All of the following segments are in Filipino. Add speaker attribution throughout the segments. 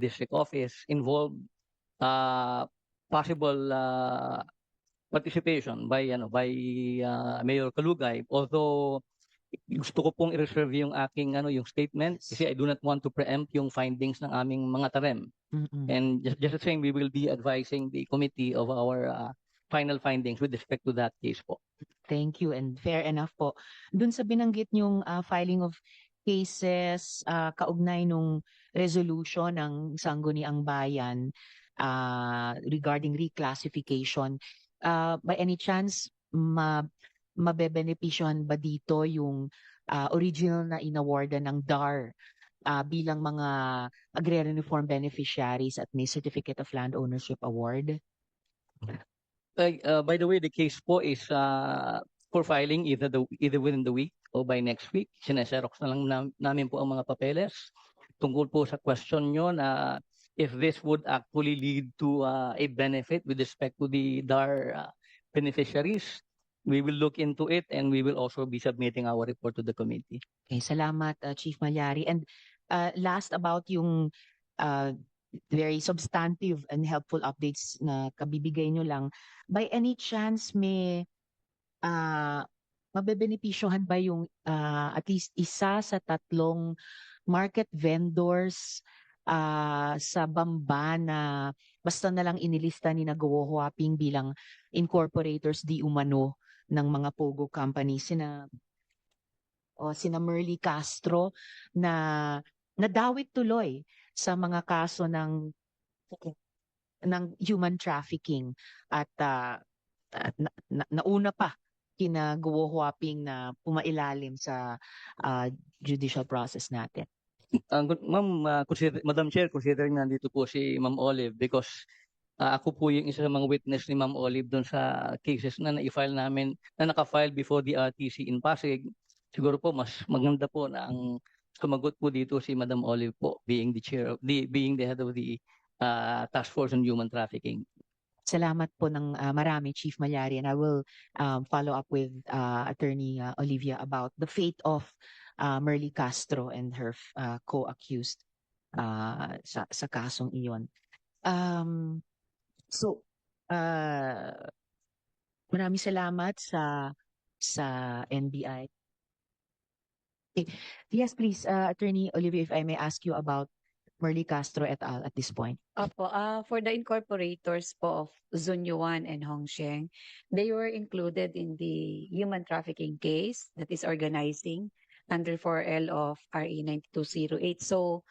Speaker 1: district office involved uh, possible uh, participation by ano by uh, Mayor Kalugay although gusto ko pong i-reserve yung aking ano yung statement kasi I do not want to preempt yung findings ng aming mga tarem
Speaker 2: Mm-mm.
Speaker 1: and just, just the same we will be advising the committee of our uh, final findings with respect to that case po.
Speaker 2: Thank you and fair enough po. Dun sa binanggit yung filing of cases ah, kaugnay nung resolution ng Sangguniang Bayan ah, regarding reclassification, ah, by any chance ma mabebenepisyohan ba dito yung ah, original na inawardan ng DAR ah, bilang mga agrarian reform beneficiaries at may Certificate of Land Ownership Award?
Speaker 1: Uh, by the way, the case po is uh, for filing either the either within the week or by next week. Sineserox na lang nam- namin po ang mga papeles tungkol po sa question nyo na if this would actually lead to uh, a benefit with respect to the DAR uh, beneficiaries. We will look into it and we will also be submitting our report to the committee.
Speaker 2: Okay, salamat uh, Chief Malyari. And uh, last about yung uh, very substantive and helpful updates na kabibigay nyo lang. By any chance may uh, mabebenepisyohan ba yung uh, at least isa sa tatlong market vendors uh, sa Bamba na basta na lang inilista ni Nagawo Huaping bilang incorporators di umano ng mga Pogo companies sina o sina Merly Castro na nadawit tuloy sa mga kaso ng ng human trafficking at ah, at na, na, nauna pa kina Guo Huaping na pumailalim sa ah, judicial process natin.
Speaker 1: Ang ma'am, uh, consider, Madam Chair, considering nandito po si Ma'am Olive because uh, ako po yung isa sa mga witness ni Ma'am Olive doon sa cases na na-file namin, na naka-file before the RTC in Pasig. Siguro po mas maganda po na ang sumagot po dito si Madam Olive po being the chair of the being the head of the uh, task force on human trafficking.
Speaker 2: Salamat po ng ah, marami Chief Malyari and I will um, follow up with ah, Attorney ah, Olivia about the fate of ah, Merly Castro and her ah, co-accused ah, sa sa kasong iyon. Um, so ah, maraming salamat sa sa NBI. Okay. Yes, please, ah, Attorney Olivia, if I may ask you about Merly Castro et al. at this point.
Speaker 3: Opo, ah for the incorporators po of Zunyuan and Hongsheng, they were included in the human trafficking case that is organizing under 4L of RE 9208. So,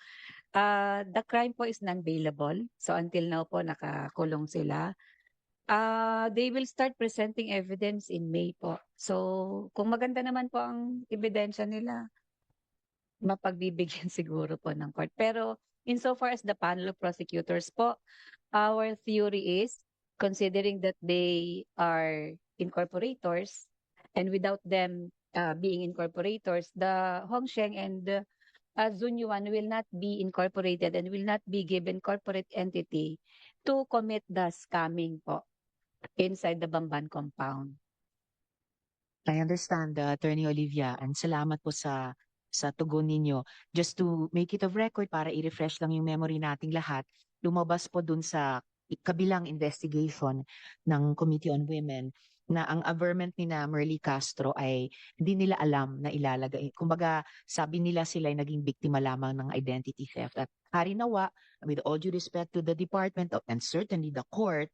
Speaker 3: ah the crime po is non-bailable. So, until now po, nakakulong sila. Ah they will start presenting evidence in May po. So, kung maganda naman po ang ebidensya nila, mapagbibigyan siguro po ng court. Pero, insofar as the panel of prosecutors po, our theory is, considering that they are incorporators, and without them uh, being incorporators, the Hongsheng and the uh, Zunyuan will not be incorporated and will not be given corporate entity to commit the scamming po inside the Bamban compound.
Speaker 2: I understand, uh, Attorney Olivia, and salamat po sa sa tugon ninyo. Just to make it of record para i-refresh lang yung memory nating lahat, lumabas po dun sa kabilang investigation ng Committee on Women na ang averment ni na Merly Castro ay hindi nila alam na ilalagay. Kumbaga, sabi nila sila ay naging biktima lamang ng identity theft. At harinawa, with all due respect to the department of, and certainly the court,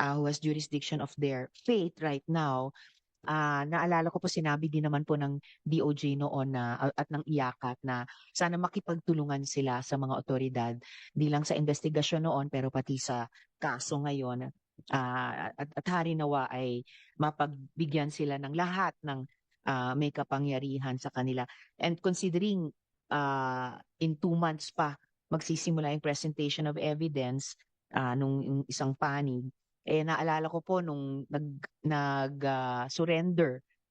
Speaker 2: uh, who has jurisdiction of their fate right now, Ah, naalala ko po sinabi din naman po ng DOJ noon na a- at ng IACAT na sana makipagtulungan sila sa mga otoridad di lang sa investigasyon noon pero pati sa kaso ngayon Ah, at, at hari nawa ay mapagbigyan sila ng lahat ng ah, may kapangyarihan sa kanila. And considering ah, in two months pa magsisimula yung presentation of evidence ah, nung isang panig eh naalala ko po nung nag nag ah,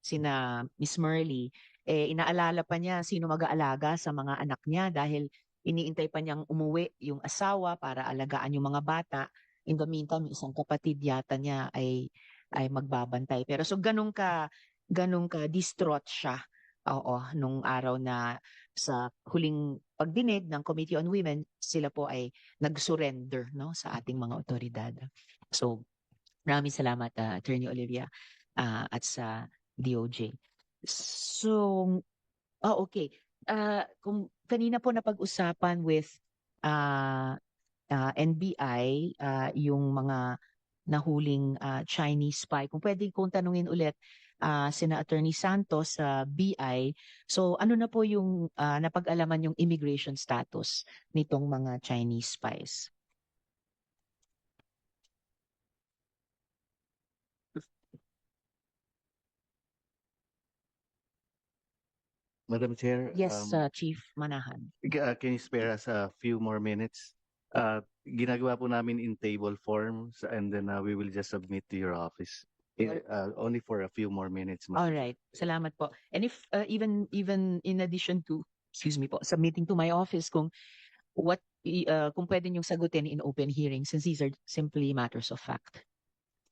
Speaker 2: sina Miss Merly eh inaalala pa niya sino mag-aalaga sa mga anak niya dahil iniintay pa niyang umuwi yung asawa para alagaan yung mga bata. In the meantime isang kapatid yata niya ay ay magbabantay. Pero so ganun ka ganun ka distraught siya Oo, nung araw na sa huling pagdinig ng Committee on Women, sila po ay nag-surrender no sa ating mga otoridad. So, maraming salamat ah, Attorney Olivia ah, at sa DOJ. So, oh, okay. Ah, kung kanina po napag-usapan with ah ah, NBI ah, yung mga nahuling ah, Chinese spy. Kung pwede kong tanungin ulit ah, sina Attorney Santos sa BI. So ano na po yung ah, napag-alaman yung immigration status nitong mga Chinese spies?
Speaker 4: Madam Chair,
Speaker 2: Yes,
Speaker 4: um,
Speaker 2: ah, Chief Manahan.
Speaker 4: uh, can you spare us a few more minutes? Uh, ginagawa po namin in table forms and then uh, we will just submit to your office. Eh, uh, only for a few more minutes. Madam
Speaker 2: All right. Salamat po. And if uh, even even in addition to excuse me po, submitting to my office kung what i- uh, kung pwede niyong sagutin in open hearing since these are simply matters of fact.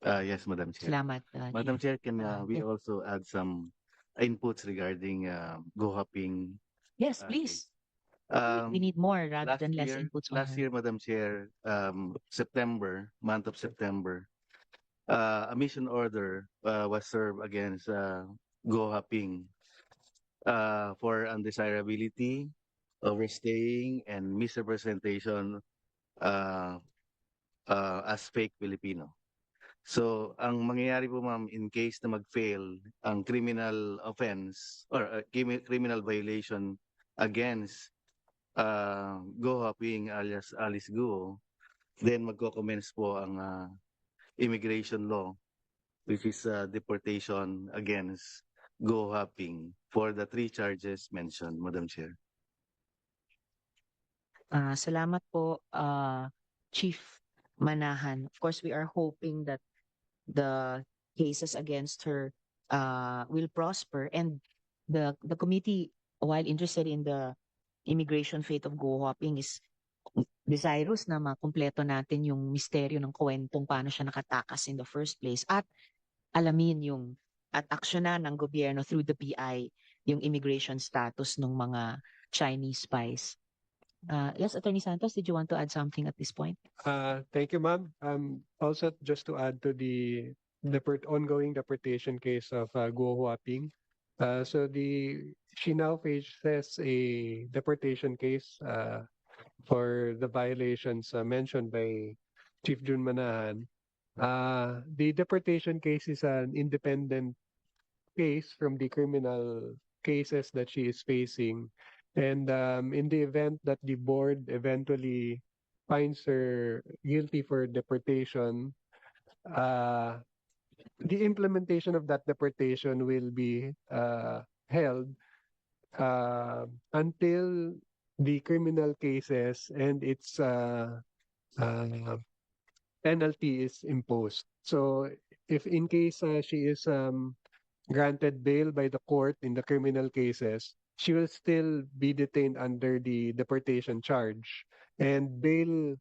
Speaker 4: Uh, yes, Madam Chair.
Speaker 2: Salamat. uh,
Speaker 4: Madam. Chair, can uh,
Speaker 2: Uh,
Speaker 4: we
Speaker 2: yeah.
Speaker 4: also add some inputs regarding uh, Go Hopping?
Speaker 2: Yes,
Speaker 4: uh,
Speaker 2: please.
Speaker 4: Um,
Speaker 2: we need more rather
Speaker 4: last
Speaker 2: than less
Speaker 4: year,
Speaker 2: inputs. on
Speaker 4: last
Speaker 2: her.
Speaker 4: year, Madam Chair, um, September, month of September, uh, a mission order uh, was served against uh, Go Hopping uh, for undesirability, overstaying, and misrepresentation uh, uh, as fake Filipino. So, ang mangyayari po ma'am, in case na mag-fail ang criminal offense or uh, crimi- criminal violation against uh, Go Hopping alias Alice Guo, then magko-commence po ang uh, immigration law which is uh, deportation against Go Hopping for the three charges mentioned, Madam Chair.
Speaker 2: Ah, salamat po, ah, Chief Manahan. Of course, we are hoping that the cases against her uh, will prosper and the the committee, while interested in the immigration fate of Go Hopping, is desirous na makumpleto natin yung misteryo ng kwentong paano siya nakatakas in the first place at alamin yung at aksyonan ng gobyerno through the PI yung immigration status ng mga Chinese spies. Uh, yes, Attorney Santos, did you want to add something at this point?
Speaker 5: Uh, thank you, ma'am. Um, also, just to add to the deport ongoing deportation case of uh, Guo Huaping. Uh, so the she now faces a deportation case uh, for the violations uh, mentioned by Chief Jun Manahan. Uh, the deportation case is an independent case from the criminal cases that she is facing. And um, in the event that the board eventually finds her guilty for deportation, uh, the implementation of that deportation will be uh, held uh, until the criminal cases and its uh, uh, penalty is imposed. So, if in case uh, she is um, granted bail by the court in the criminal cases, she will still be detained under the deportation charge. And bail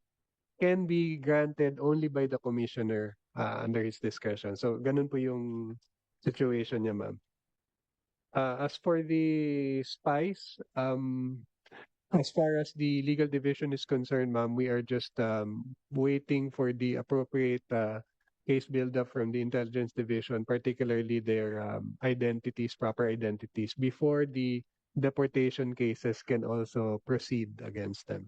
Speaker 5: can be granted only by the commissioner uh, under his discretion. So, ganun po yung situation niya, ma'am. Uh, as for the spies, um, as far as the legal division is concerned, ma'am, we are just um, waiting for the appropriate uh, case build-up from the intelligence division, particularly their um, identities, proper identities, before the deportation cases can also proceed against them.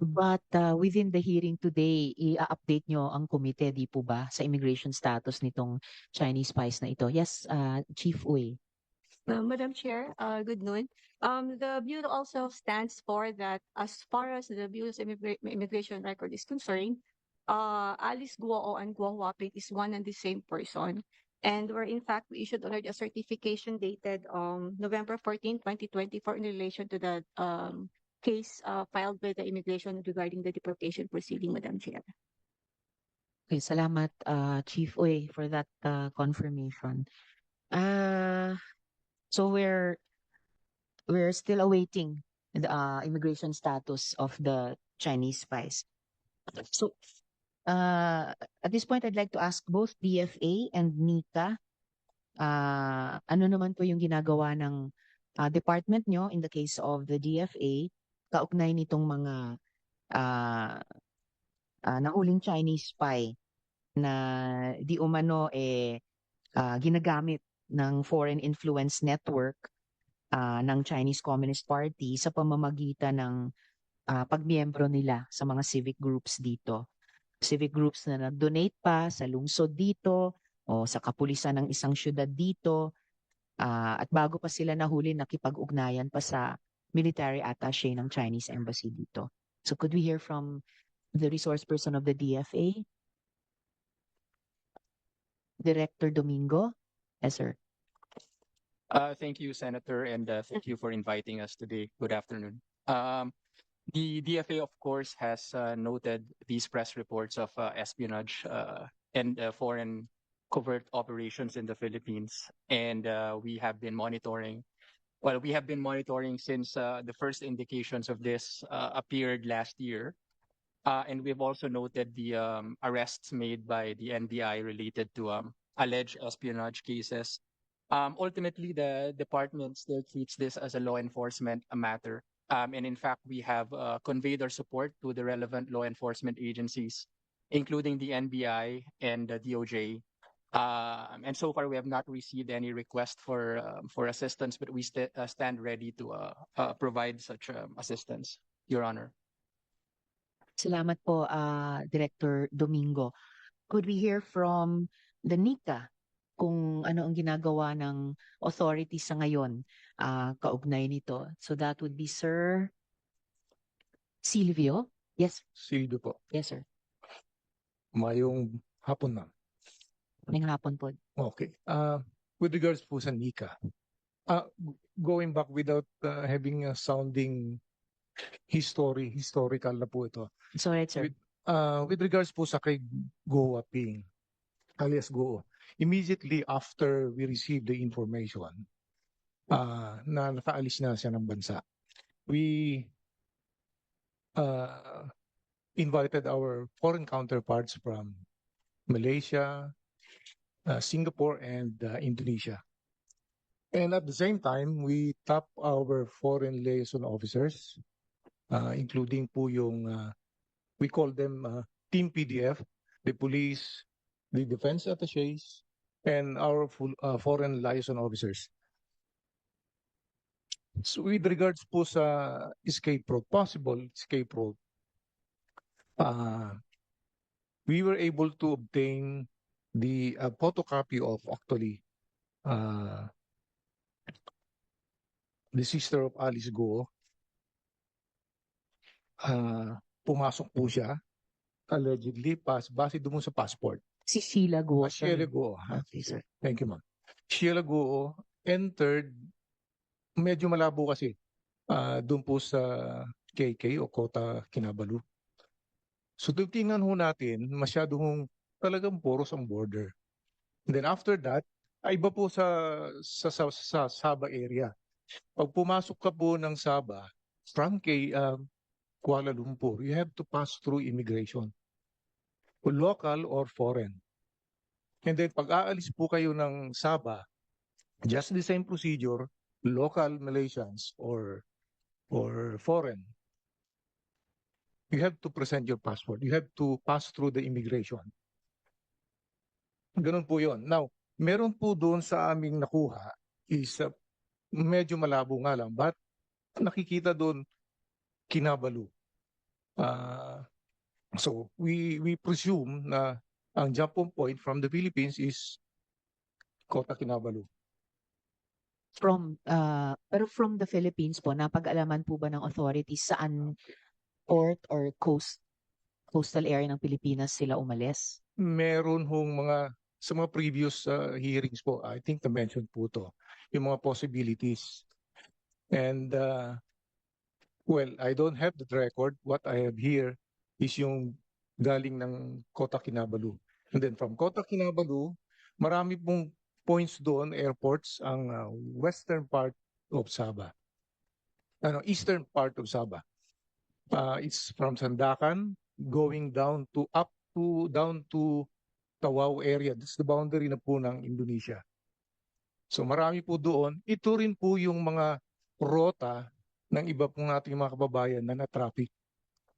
Speaker 2: But uh, within the hearing today, i-update nyo ang komite, di po ba, sa immigration status nitong Chinese spies na ito? Yes, uh, Chief Uy.
Speaker 6: Uh, Madam Chair, uh, good noon. Um, the Bureau also stands for that as far as the Bureau's immigra- immigration record is concerned, uh, Alice Guo and Guo Huaping is one and the same person. And where in fact we issued already a certification dated um, November 14, 2024 in relation to the um, case uh, filed by the immigration regarding the deportation proceeding, Madam Chair.
Speaker 2: Okay, salamat, uh, Chief Uy, for that uh, confirmation. Uh, so we're we're still awaiting the uh, immigration status of the Chinese spies. So, uh, at this point, I'd like to ask both DFA and NICA ah, ano naman po yung ginagawa ng ah, department nyo in the case of the DFA kaugnay nitong mga ah, ah, nahuling Chinese spy na di umano eh ah, ginagamit ng foreign influence network ah, ng Chinese Communist Party sa pamamagitan ng ah, pagmiyembro nila sa mga civic groups dito. Civic groups na nag-donate pa sa lungsod dito o sa kapulisan ng isang syudad dito. ah, at bago pa sila nahuli, nakipag-ugnayan pa sa military attaché ng Chinese embassy dito. So could we hear from the resource person of the DFA? Director Domingo? Yes, sir.
Speaker 7: Uh, thank you, Senator, and uh, thank you for inviting us today. Good afternoon. Um, the DFA, of course, has uh, noted these press reports of uh, espionage uh, and uh, foreign covert operations in the Philippines, and we have been monitoring. Well, we have been monitoring since the first indications of this appeared last year. And we've also noted the um, arrests made by the NBI related to um, alleged espionage cases um, ultimately, the department still treats this as a law enforcement matter. Um, and in fact, we have uh, conveyed our support to the relevant law enforcement agencies, including the NBI and the DOJ. Um, and so far, we have not received any request for um, for assistance, but we st- uh, stand ready to uh, uh, provide such um, assistance, Your Honor.
Speaker 2: Salamat po, ah, Director Domingo. Could we hear from the NICA kung ano ang ginagawa ng authorities sa ngayon ah, kaugnay nito? So that would be Sir Silvio. Yes,
Speaker 8: Silvio po.
Speaker 2: yes, sir.
Speaker 8: Mayong hapon ma'am.
Speaker 2: Ngayong hapon po.
Speaker 8: Okay. Uh, with regards po sa Nika, uh, going back without uh, having a sounding history, historical na po ito.
Speaker 2: It's sir.
Speaker 8: With- Uh, with regards po sa kay Go Ping, alias Go, immediately after we received the information uh, na nakaalis na siya ng bansa, we uh, invited our foreign counterparts from Malaysia, uh, Singapore, and uh, Indonesia. And at the same time, we tap our foreign liaison officers, uh, including po yung uh, we call them uh, Team PDF, the police, the defense attaches, and our full, uh, foreign liaison officers. So with regards po sa escape route, possible escape route, uh, we were able to obtain the uh, photocopy of actually uh, the sister of Alice Go. Uh, pumasok po siya allegedly pas base doon sa passport.
Speaker 2: Si Sheila Guo, sir.
Speaker 8: Sheila Go. ha?
Speaker 2: Okay, sir.
Speaker 8: Thank you, ma'am. Sheila Go entered, medyo malabo kasi, ah doon po sa KK o Kota Kinabalu. So tingnan ho natin, masyado hong talagang poros ang border. And then after that, ay iba po sa, sa, sa, sa Sabah area. Pag pumasok ka po ng Sabah, from K, ah, Kuala Lumpur, you have to pass through immigration. Local or foreign. And then pag aalis po kayo ng Sabah, just the same procedure, local Malaysians or or foreign. You have to present your passport. You have to pass through the immigration. Ganun po yon. Now, meron po doon sa aming nakuha is uh, medyo malabo nga lang. But nakikita doon Kinabalu. Ah, so we we presume na ang jump on point from the Philippines is Kota Kinabalu.
Speaker 2: From, ah, pero from the Philippines po, napag-alaman po ba ng authorities saan port or coast, coastal area ng Pilipinas sila umalis?
Speaker 8: Meron hong mga sa mga previous uh, hearings po, I think na-mention po to, yung mga possibilities. And uh, well, I don't have the record. What I have here is yung galing ng Kota Kinabalu. And then from Kota Kinabalu, marami pong points doon, airports, ang uh, western part of Sabah. Ano, eastern part of Sabah. Uh, it's from Sandakan going down to up to down to Tawau area. That's the boundary na po ng Indonesia. So marami po doon. Ito rin po yung mga rota ng iba pong ating mga kababayan na na-traffic.